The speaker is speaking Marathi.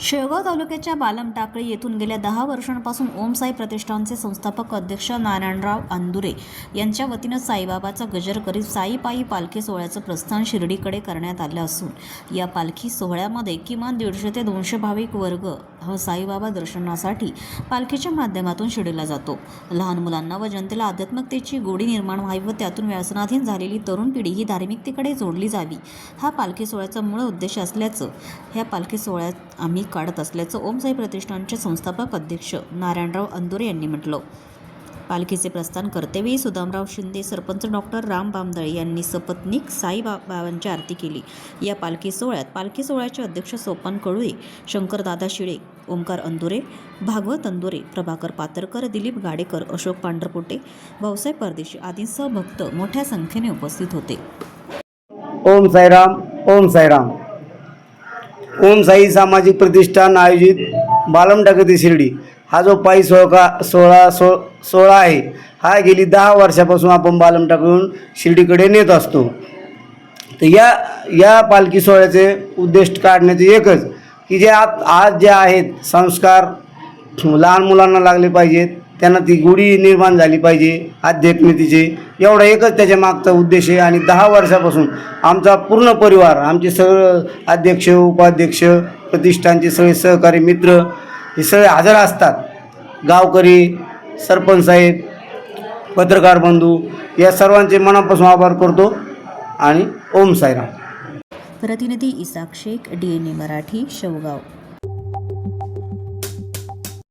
शेळगाव तालुक्याच्या बालम टाकळी येथून गेल्या दहा वर्षांपासून ओम साई प्रतिष्ठानचे संस्थापक अध्यक्ष नारायणराव अंदुरे यांच्या वतीनं साईबाबाचा गजर करीत साईपायी पालखी सोहळ्याचं प्रस्थान शिर्डीकडे करण्यात आलं असून या पालखी सोहळ्यामध्ये किमान दीडशे ते दोनशे भाविक वर्ग हा साईबाबा दर्शनासाठी पालखीच्या माध्यमातून शिर्डीला जातो. लहान मुलांना व जनतेला आध्यात्मिकतेची गोडी निर्माण व्हावी व त्यातून व्यसनाधीन झालेली तरुण पिढी ही धार्मिकतेकडे जोडली जावी हा पालखी सोहळ्याचा मूळ उद्देश असल्याचं ह्या पालखी सोहळ्यात आम्ही काढत असल्याचं ओम साई प्रतिष्ठानचे संस्थापक अध्यक्ष नारायणराव अंदुरे यांनी म्हटलं. पालखीचे प्रस्थान करतेवेळी सुदामराव शिंदे सरपंच डॉक्टर राम बामदळे यांनी सपत्नीक साई आरती केली. या पालखी सोहळ्यात पालखी सोहळ्याचे अध्यक्ष सोपान कळुळे शंकरदादा शिळे ओंकार अंदुरे भागवत अंदुरे प्रभाकर पातरकर दिलीप गाडेकर अशोक पांढरपोटे भाऊसाहेब परदेशी आदींसह भक्त मोठ्या संख्येने उपस्थित होते. ओम साईराम ओम साईराम. ओम साई सामाजिक प्रतिष्ठान आयोजित बालमटाकती शिर्डी. हा जो पायी सोळका सोळा सो सोहळा आहे हा गेली दहा वर्षापासून आपण बालम शिर्डीकडे नेत असतो. तर या या पालखी सोहळ्याचे उद्दिष्ट काढण्याचे एकच की जे आज आज जे आहेत संस्कार लहान मुलांना लागले पाहिजेत त्यांना ती गुढी निर्माण झाली पाहिजे अध्यात्मिकतेची एवढा एकच त्याच्या मागचा उद्देश आहे. आणि दहा वर्षापासून आमचा पूर्ण परिवार आमचे सगळं अध्यक्ष उपाध्यक्ष प्रतिष्ठानचे सगळे सहकारी मित्र हे सगळे हजर असतात. गावकरी सरपंच साहेब पत्रकार बंधू या सर्वांचे मनापासून आभार करतो आणि ओम साईराम. प्रतिनिधी Isak Shaikh D N A Marathi Shevgaon.